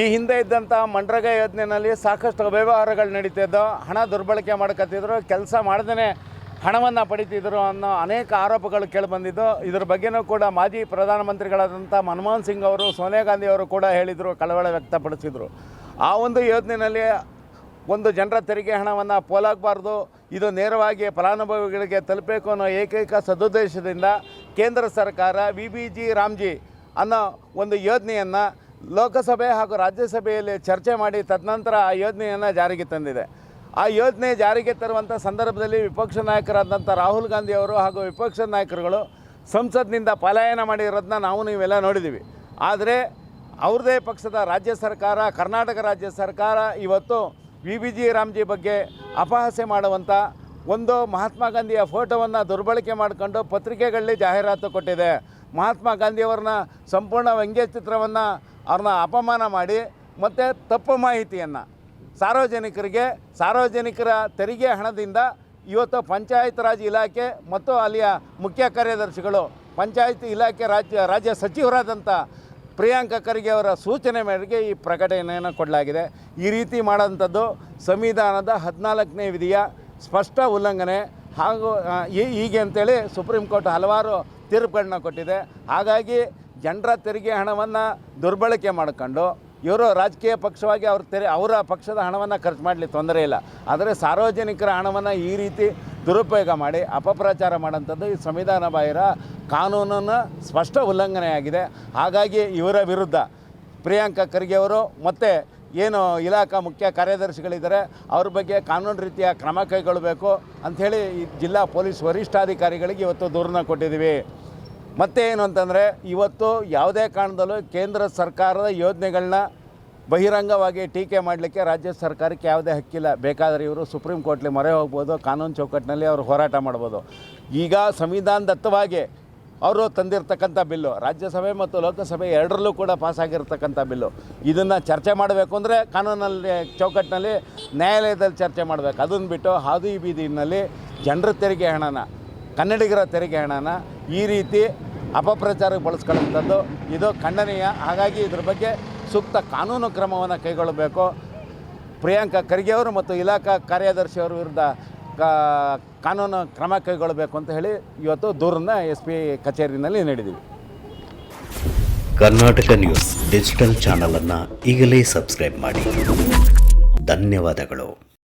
ಈ ಹಿಂದೆ ಇದ್ದಂಥ ಮನ್ರೇಗಾ ಯೋಜನೆಯಲ್ಲಿ ಸಾಕಷ್ಟು ಅವ್ಯವಹಾರಗಳು ನಡೀತಿದ್ದು, ಹಣ ದುರ್ಬಳಕೆ ಮಾಡ್ಕೊತಿದ್ರು ಕೆಲಸ ಮಾಡ್ದೇ ಹಣವನ್ನು ಪಡಿತಿದ್ರು ಅನ್ನೋ ಅನೇಕ ಆರೋಪಗಳು ಕೇಳಿಬಂದಿದ್ದು ಇದ್ರ ಬಗ್ಗೆನೂ ಕೂಡ ಮಾಜಿ ಪ್ರಧಾನಮಂತ್ರಿಗಳಾದಂಥ ಮನಮೋಹನ್ ಸಿಂಗ್ ಅವರು, ಸೋನಿಯಾ ಗಾಂಧಿ ಅವರು ಕೂಡ ಹೇಳಿದರು, ಕಳವಳ ವ್ಯಕ್ತಪಡಿಸಿದರು. ಆ ಒಂದು ಯೋಜನೆಯಲ್ಲಿ ಒಂದು ಜನರ ತೆರಿಗೆ ಹಣವನ್ನು ಪೋಲಾಗಬಾರ್ದು, ಇದು ನೇರವಾಗಿ ಫಲಾನುಭವಿಗಳಿಗೆ ತಲುಪಬೇಕು ಅನ್ನೋ ಏಕೈಕ ಸದುದ್ದೇಶದಿಂದ ಕೇಂದ್ರ ಸರ್ಕಾರ, ವಿ ಬಿ ಜಿ ರಾಮ್ಜಿ ಅನ್ನೋ ಒಂದು ಯೋಜನೆಯನ್ನು ಲೋಕಸಭೆ ಹಾಗೂ ರಾಜ್ಯಸಭೆಯಲ್ಲಿ ಚರ್ಚೆ ಮಾಡಿ ತದನಂತರ ಆ ಯೋಜನೆಯನ್ನು ಜಾರಿಗೆ ತಂದಿದೆ. ಆ ಯೋಜನೆ ಜಾರಿಗೆ ತರುವಂಥ ಸಂದರ್ಭದಲ್ಲಿ ವಿಪಕ್ಷ ನಾಯಕರಾದಂಥ ರಾಹುಲ್ ಗಾಂಧಿ ಅವರು ಹಾಗೂ ವಿಪಕ್ಷ ನಾಯಕರುಗಳು ಸಂಸತ್ನಿಂದ ಪಲಾಯನ ಮಾಡಿರೋದನ್ನ ನಾವು ನೀವೆಲ್ಲ ನೋಡಿದ್ದೀವಿ ಆದರೆ ಅವ್ರದೇ ಪಕ್ಷದ ರಾಜ್ಯ ಸರ್ಕಾರ, ಕರ್ನಾಟಕ ರಾಜ್ಯ ಸರ್ಕಾರ ಇವತ್ತು ವಿ ಬಿ ಜಿ ರಾಮ್ಜಿ ಬಗ್ಗೆ ಅಪಹಾಸ್ಯ ಮಾಡುವಂಥ ಒಂದು ಮಹಾತ್ಮ ಗಾಂಧಿಯ ಫೋಟೋವನ್ನು ದುರ್ಬಳಕೆ ಮಾಡಿಕೊಂಡು ಪತ್ರಿಕೆಗಳಲ್ಲಿ ಜಾಹೀರಾತು ಕೊಟ್ಟಿದೆ. ಮಹಾತ್ಮ ಗಾಂಧಿಯವರನ್ನ ಸಂಪೂರ್ಣ ವ್ಯಂಗ್ಯ ಚಿತ್ರವನ್ನು ಅವ್ರನ್ನ ಅಪಮಾನ ಮಾಡಿ ಮತ್ತು ತಪ್ಪು ಮಾಹಿತಿಯನ್ನು ಸಾರ್ವಜನಿಕರಿಗೆ, ಸಾರ್ವಜನಿಕರ ತೆರಿಗೆ ಹಣದಿಂದ ಇವತ್ತು ಪಂಚಾಯತ್ ರಾಜ್ ಇಲಾಖೆ ಮತ್ತು ಅಲ್ಲಿಯ ಮುಖ್ಯ ಕಾರ್ಯದರ್ಶಿಗಳು, ಪಂಚಾಯತ್ ಇಲಾಖೆ ರಾಜ್ಯ ರಾಜ್ಯ ಸಚಿವರಾದಂಥ ಪ್ರಿಯಾಂಕ ಖರ್ಗೆ ಅವರ ಸೂಚನೆ ಮೇರೆಗೆ ಈ ಪ್ರಕಟಣೆಯನ್ನು ಕೊಡಲಾಗಿದೆ. ಈ ರೀತಿ ಮಾಡೋಂಥದ್ದು ಸಂವಿಧಾನದ ಹದಿನಾಲ್ಕನೇ ವಿಧಿಯ ಸ್ಪಷ್ಟ ಉಲ್ಲಂಘನೆ ಹಾಗೂ ಹೀಗೆ ಅಂತೇಳಿ ಸುಪ್ರೀಂ ಕೋರ್ಟ್ ಹಲವಾರು ತೀರ್ಪುಗಳನ್ನ ಕೊಟ್ಟಿದೆ. ಹಾಗಾಗಿ ಜನರ ತೆರಿಗೆ ಹಣವನ್ನು ದುರ್ಬಳಕೆ ಮಾಡಿಕೊಂಡು ಇವರು ರಾಜಕೀಯ ಪಕ್ಷವಾಗಿ ಅವ್ರ ತೆರೆ ಅವರ ಪಕ್ಷದ ಹಣವನ್ನು ಖರ್ಚು ಮಾಡಲಿ ತೊಂದರೆ ಇಲ್ಲ. ಆದರೆ ಸಾರ್ವಜನಿಕರ ಹಣವನ್ನು ಈ ರೀತಿ ದುರುಪಯೋಗ ಮಾಡಿ, ಅಪಪ್ರಚಾರ ಮಾಡೋಂಥದ್ದು ಈ ಸಂವಿಧಾನ ಬಾಹಿರ ಕಾನೂನನ್ನು ಸ್ಪಷ್ಟ ಉಲ್ಲಂಘನೆಯಾಗಿದೆ. ಹಾಗಾಗಿ ಇವರ ವಿರುದ್ಧ ಪ್ರಿಯಾಂಕ ಖರ್ಗೆ ಅವರು ಮತ್ತು ಏನು ಇಲಾಖಾ ಮುಖ್ಯ ಕಾರ್ಯದರ್ಶಿಗಳಿದ್ದಾರೆ, ಅವ್ರ ಬಗ್ಗೆ ಕಾನೂನು ರೀತಿಯ ಕ್ರಮ ಕೈಗೊಳ್ಳಬೇಕು ಅಂಥೇಳಿ ಜಿಲ್ಲಾ ಪೊಲೀಸ್ ವರಿಷ್ಠಾಧಿಕಾರಿಗಳಿಗೆ ಇವತ್ತು ದೂರನ್ನ ಕೊಟ್ಟಿದ್ದೀವಿ. ಮತ್ತೆ ಏನು ಅಂತಂದರೆ ಇವತ್ತು ಯಾವುದೇ ಕಾರಣದಲ್ಲೂ ಕೇಂದ್ರ ಸರ್ಕಾರದ ಯೋಜನೆಗಳನ್ನ ಬಹಿರಂಗವಾಗಿ ಟೀಕೆ ಮಾಡಲಿಕ್ಕೆ ರಾಜ್ಯ ಸರ್ಕಾರಕ್ಕೆ ಯಾವುದೇ ಹಕ್ಕಿಲ್ಲ. ಬೇಕಾದರೆ ಇವರು ಸುಪ್ರೀಂ ಕೋರ್ಟ್ಲಿ ಮೊರೆ ಹೋಗ್ಬೋದು, ಕಾನೂನು ಚೌಕಟ್ಟಿನಲ್ಲಿ ಅವರು ಹೋರಾಟ ಮಾಡ್ಬೋದು. ಈಗ ಸಂವಿಧಾನದತ್ತವಾಗಿ ಅವರು ತಂದಿರತಕ್ಕಂಥ ಬಿಲ್ಲು, ರಾಜ್ಯಸಭೆ ಮತ್ತು ಲೋಕಸಭೆ ಎರಡರಲ್ಲೂ ಕೂಡ ಪಾಸಾಗಿರ್ತಕ್ಕಂಥ ಬಿಲ್ಲು. ಇದನ್ನು ಚರ್ಚೆ ಮಾಡಬೇಕು ಅಂದರೆ ಕಾನೂನಲ್ಲಿ, ಚೌಕಟ್ಟಿನಲ್ಲಿ ನ್ಯಾಯಾಲಯದಲ್ಲಿ ಚರ್ಚೆ ಮಾಡಬೇಕು. ಅದನ್ನು ಬಿಟ್ಟು ಹಾದಿ ಬೀದಿನಲ್ಲಿ ಜನರ ತೆರಿಗೆ ಹಣನ. ಕನ್ನಡಿಗರ ತೆರಿಗೆ ಹಣನ ಈ ರೀತಿ ಅಪಪ್ರಚಾರಕ್ಕೆ ಬಳಸ್ಕೊಳ್ಳುವಂಥದ್ದು ಇದು ಖಂಡನೀಯ. ಹಾಗಾಗಿ ಇದ್ರ ಬಗ್ಗೆ ಸೂಕ್ತ ಕಾನೂನು ಕ್ರಮವನ್ನು ಕೈಗೊಳ್ಳಬೇಕು. ಪ್ರಿಯಾಂಕಾ ಖರ್ಗೆ ಅವರು ಮತ್ತು ಇಲಾಖಾ ಕಾರ್ಯದರ್ಶಿಯವರ ವಿರುದ್ಧ ಕಾನೂನು ಕ್ರಮ ಕೈಗೊಳ್ಳಬೇಕು ಅಂತ ಹೇಳಿ ಇವತ್ತು ದೂರನ್ನ ಎಸ್ ಪಿ ಕಚೇರಿನಲ್ಲಿ ನೀಡಿದ್ದೀವಿ. ಕರ್ನಾಟಕ ನ್ಯೂಸ್ ಡಿಜಿಟಲ್ ಚಾನಲನ್ನು ಈಗಲೇ ಸಬ್ಸ್ಕ್ರೈಬ್ ಮಾಡಿ. ಧನ್ಯವಾದಗಳು.